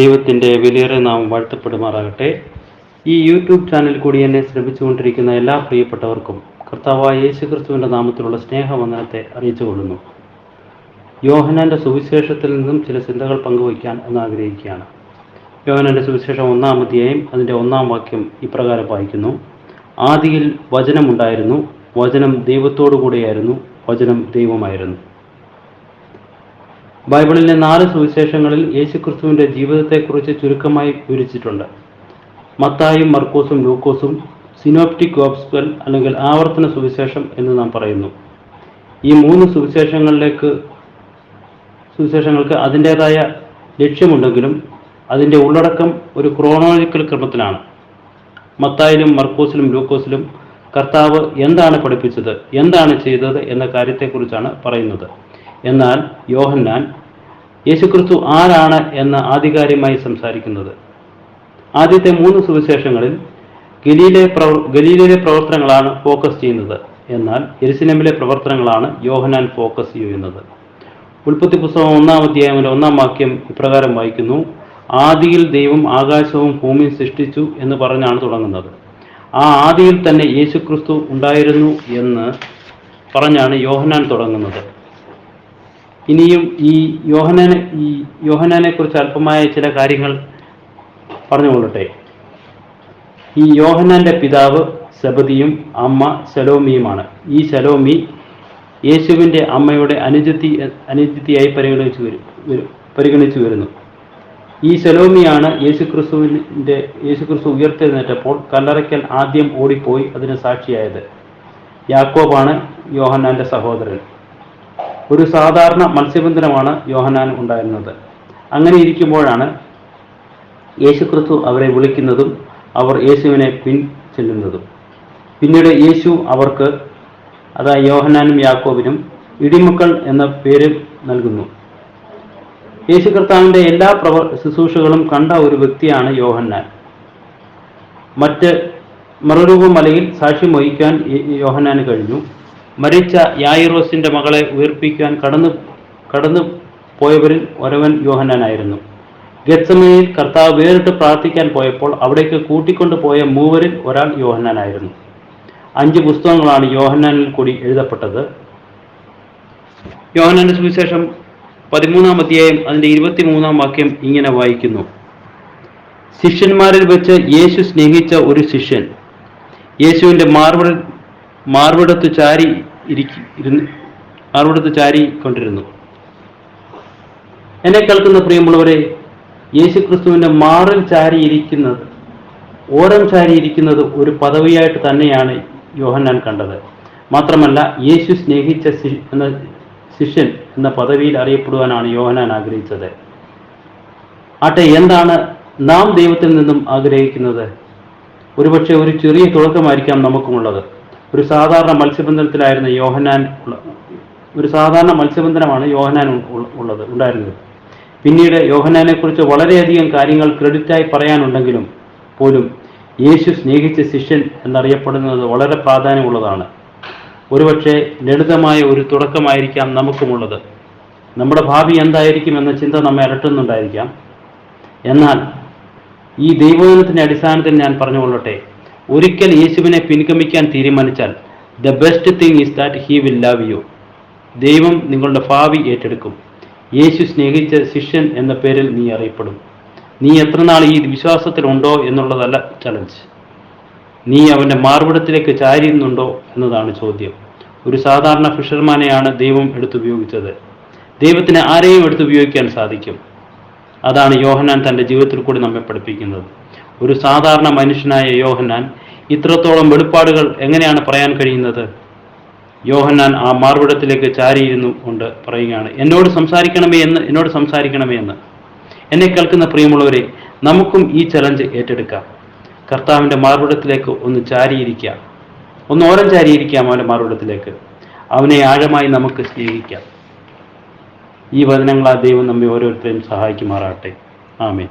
ദൈവത്തിന്റെ വിലയേറെ നാം വാഴ്ത്തപ്പെടുമാറാകട്ടെ. ഈ യൂട്യൂബ് ചാനൽ കൂടി എന്നെ ശ്രമിച്ചുകൊണ്ടിരിക്കുന്ന എല്ലാ പ്രിയപ്പെട്ടവർക്കും കർത്താവായ യേശു ക്രിസ്തുവിന്റെ നാമത്തിലുള്ള സ്നേഹവന്ദനത്തെ അറിയിച്ചു കൊള്ളുന്നു യോഹനാന്റെ സുവിശേഷത്തിൽ നിന്നും ചില ചിന്തകൾ പങ്കുവയ്ക്കാൻ എന്ന് ആഗ്രഹിക്കുകയാണ് യോഹനാന്റെ സുവിശേഷം ഒന്നാം അധ്യായം അതിന്റെ ഒന്നാം വാക്യം ഇപ്രകാരം വായിക്കുന്നു. ആദിയിൽ വചനമുണ്ടായിരുന്നു. വചനം ദൈവത്തോടു കൂടെയായിരുന്നു വചനം ദൈവമായിരുന്നു. ബൈബിളിലെ നാല് സുവിശേഷങ്ങളിൽ യേശുക്രിസ്തുവിന്റെ ജീവിതത്തെക്കുറിച്ച് ചുരുക്കമായി വിവരിച്ചിട്ടുണ്ട്. മത്തായും മർക്കോസും ലൂക്കോസും സിനോപ്റ്റിക് ഗോസ്പൽ അല്ലെങ്കിൽ ആവർത്തന സുവിശേഷം എന്ന് നാം പറയുന്നു. ഈ മൂന്ന് സുവിശേഷങ്ങളിലേക്ക് സുവിശേഷങ്ങൾക്ക് അതിന്റെതായ ലക്ഷ്യമുണ്ടെങ്കിലും അതിന്റെ ഉള്ളടക്കം ഒരു ക്രോണോളജിക്കൽ ക്രമത്തിലാണ്. മത്തായിലും മർക്കോസിലും ലൂക്കോസിലും കർത്താവ് എന്താണ് പഠിപ്പിച്ചത് എന്താണ് ചെയ്തത് എന്ന കാര്യത്തെക്കുറിച്ചാണ് പറയുന്നത്. എന്നാൽ യോഹന്നാൻ യേശുക്രിസ്തു ആരാണ് എന്ന് ആധികാരികമായി സംസാരിക്കുന്നത്? ആദ്യത്തെ മൂന്ന് സുവിശേഷങ്ങളിൽ ഗലീലെ പ്രവർ ഗലീലയിലെ പ്രവർത്തനങ്ങളാണ് ഫോക്കസ് ചെയ്യുന്നത്. എന്നാൽ എരിസിനമിലെ പ്രവർത്തനങ്ങളാണ് യോഹനാൻ ഫോക്കസ് ചെയ്യുന്നത്. ഉൽപ്പത്തി പുസ്തകം ഒന്നാം അധ്യായത്തിലെ ഒന്നാം വാക്യം ഇപ്രകാരം വായിക്കുന്നു ആദിയിൽ ദൈവം ആകാശവും ഭൂമിയും സൃഷ്ടിച്ചു എന്ന് പറഞ്ഞാണ് തുടങ്ങുന്നത്. ആ ആദിയിൽ തന്നെ യേശുക്രിസ്തു ഉണ്ടായിരുന്നു എന്ന് പറഞ്ഞാണ് യോഹനാൻ തുടങ്ങുന്നത്. ഇനിയും ഈ യോഹനാനെ ഈ യോഹനാനെ കുറിച്ച് അല്പമായ ചില കാര്യങ്ങൾ പറഞ്ഞുകൊള്ളട്ടെ. ഈ യോഹനാന്റെ പിതാവ് സബദിയും അമ്മ ശലോമിയുമാണ്. ഈ ശലോമി യേശുവിന്റെ അമ്മയുടെ അനുജത്തി അനുജത്തിയായി പരിഗണിച്ചു വരും പരിഗണിച്ചു വരുന്നു. ഈ ശലോമിയാണ് യേശുക്രിസ്തുവിന്റെ യേശുക്രിസ്തു ഉയർത്തെഴുന്നേറ്റപ്പോൾ കല്ലറയ്ക്കൽ ആദ്യം ഓടിപ്പോയി അതിന് സാക്ഷിയായത്. യാക്കോബാണ് യോഹന്നാന്റെ സഹോദരൻ. ഒരു സാധാരണ മത്സ്യബന്ധനമാണ് യോഹനാൻ ഉണ്ടായിരുന്നത്. അങ്ങനെ ഇരിക്കുമ്പോഴാണ് യേശുക്രിസ്തു അവരെ വിളിക്കുന്നതും അവർ യേശുവിനെ പിൻ ചെല്ലുന്നതും. പിന്നീട് യേശു അവർക്ക് അതായത് യോഹനാനും യാക്കോബിനും ഇടിമക്കൾ എന്ന പേര് നൽകുന്നു. യേശു കർത്താവിന്റെ എല്ലാ പ്രവ ശുശ്രൂഷകളും കണ്ട ഒരു വ്യക്തിയാണ് യോഹന്നാൻ. മറ്റ് മറുരൂപ മലയിൽ സാക്ഷ്യം വഹിക്കാൻ യോഹന്നാന് കഴിഞ്ഞു. മരിച്ച യായിറോസിന്റെ മകളെ ഉയർപ്പിക്കാൻ കടന്നു കടന്നു പോയവരിൽ ഒരവൻ യോഹന്നാനായിരുന്നു. ഗത്സമയിൽ കർത്താവ് വേറിട്ട് പ്രാർത്ഥിക്കാൻ പോയപ്പോൾ അവിടേക്ക് കൂട്ടിക്കൊണ്ടു പോയ മൂവരിൽ ഒരാൾ യോഹന്നാനായിരുന്നു. അഞ്ച് പുസ്തകങ്ങളാണ് യോഹന്നാനിൽ കൂടി എഴുതപ്പെട്ടത്. യോഹന്നാന്റെ സുവിശേഷം പതിമൂന്നാം അധ്യായം അതിന്റെ ഇരുപത്തിമൂന്നാം വാക്യം ഇങ്ങനെ വായിക്കുന്നു. ശിഷ്യന്മാരിൽ വെച്ച് യേശു സ്നേഹിച്ച ഒരു ശിഷ്യൻ യേശുവിന്റെ മാർവിട മാർവിടത്ത് ചാരി ഇരിക്കുന്നു ഇരുന്ന് മാർവിടത്ത് ചാരി കൊണ്ടിരുന്നു. എന്നെ കേൾക്കുന്ന പ്രിയമുള്ളവരെ യേശു ക്രിസ്തുവിന്റെ മാറിൽ ചാരി ഇരിക്കുന്നത് ഓരം ചാരി ഇരിക്കുന്നത് ഒരു പദവിയായിട്ട് തന്നെയാണ് യോഹന്നാൻ കണ്ടത്. മാത്രമല്ല യേശു സ്നേഹിച്ച എന്ന ശിഷ്യൻ എന്ന പദവിയിൽ അറിയപ്പെടുവാനാണ് യോഹനാൻ ആഗ്രഹിച്ചത്. ആട്ടെ എന്താണ് നാം ദൈവത്തിൽ നിന്നും ആഗ്രഹിക്കുന്നത്? ഒരുപക്ഷെ ഒരു ചെറിയ തുടക്കമായിരിക്കാം നമുക്കുമുള്ളത്. ഒരു സാധാരണ മത്സ്യബന്ധനത്തിലായിരുന്ന യോഹനാൻ ഒരു സാധാരണ മത്സ്യബന്ധനമാണ് യോഹനാൻ ഉള്ളത് ഉണ്ടായിരുന്നത്. പിന്നീട് യോഹനാനെ കുറിച്ച് വളരെയധികം കാര്യങ്ങൾ ക്രെഡിറ്റായി പറയാനുണ്ടെങ്കിലും പോലും യേശു സ്നേഹിച്ച ശിഷ്യൻ എന്നറിയപ്പെടുന്നത് വളരെ പ്രാധാന്യമുള്ളതാണ്. ഒരുപക്ഷെ ലളിതമായ ഒരു തുടക്കമായിരിക്കാം നമുക്കുമുള്ളത്. നമ്മുടെ ഭാവി എന്തായിരിക്കും എന്ന ചിന്ത നമ്മെ അലട്ടുന്നുണ്ടായിരിക്കാം. എന്നാൽ ഈ ദൈവജനത്തിന്റെ അടിസ്ഥാനത്തിൽ ഞാൻ പറഞ്ഞുകൊള്ളട്ടെ ഒരിക്കൽ യേശുവിനെ പിൻഗമിക്കാൻ തീരുമാനിച്ചാൽ the best thing is that he will love you ദൈവം നിങ്ങളുടെ ഭാവി ഏറ്റെടുക്കും. യേശു സ്നേഹിച്ച ശിഷ്യൻ എന്ന പേരിൽ നീ അറിയപ്പെടും. നീ എത്രനാൾ ഈ വിശ്വാസത്തിലുണ്ടോ എന്നുള്ളതല്ല ചലഞ്ച് നീ അവന്റെ മാർവിടത്തിലേക്ക് ചാരിയുന്നുണ്ടോ എന്നതാണ് ചോദ്യം. ഒരു സാധാരണ ഫിഷർമാനെയാണ് ദൈവം എടുത്തുപയോഗിച്ചത് ദൈവത്തിന് ആരെയും എടുത്തുപയോഗിക്കാൻ സാധിക്കും. അതാണ് യോഹനാൻ തന്റെ ജീവിതത്തിൽ കൂടി നമ്മെ പഠിപ്പിക്കുന്നത്. ഒരു സാധാരണ മനുഷ്യനായ യോഹന്നാൻ ഇത്രത്തോളം വെളിപ്പാടുകൾ എങ്ങനെയാണ് പറയാൻ കഴിയുന്നത്? യോഹന്നാൻ ആ മാർവിടത്തിലേക്ക് ചാരിയിരുന്നു കൊണ്ട് പറയുകയാണ് എന്നോട് സംസാരിക്കണമേ എന്ന് എന്നോട് സംസാരിക്കണമേ എന്ന്. എന്നെ കേൾക്കുന്ന പ്രിയമുള്ളവരെ നമുക്കും ഈ ചലഞ്ച് ഏറ്റെടുക്കാം. കർത്താവിന്റെ മാർവിടത്തിലേക്ക് ഒന്ന് ചാരിയിരിക്കാം. ഒന്ന് ഓരം ചാരിയിരിക്കാം അവന്റെ മാർവിടത്തിലേക്ക്. അവനെ ആഴമായി നമുക്ക് സ്നേഹിക്കാം. ഈ വചനങ്ങളാ ദൈവം നമ്മെ ഓരോരുത്തരെയും സഹായിക്കുമാറാട്ടെ ആമേ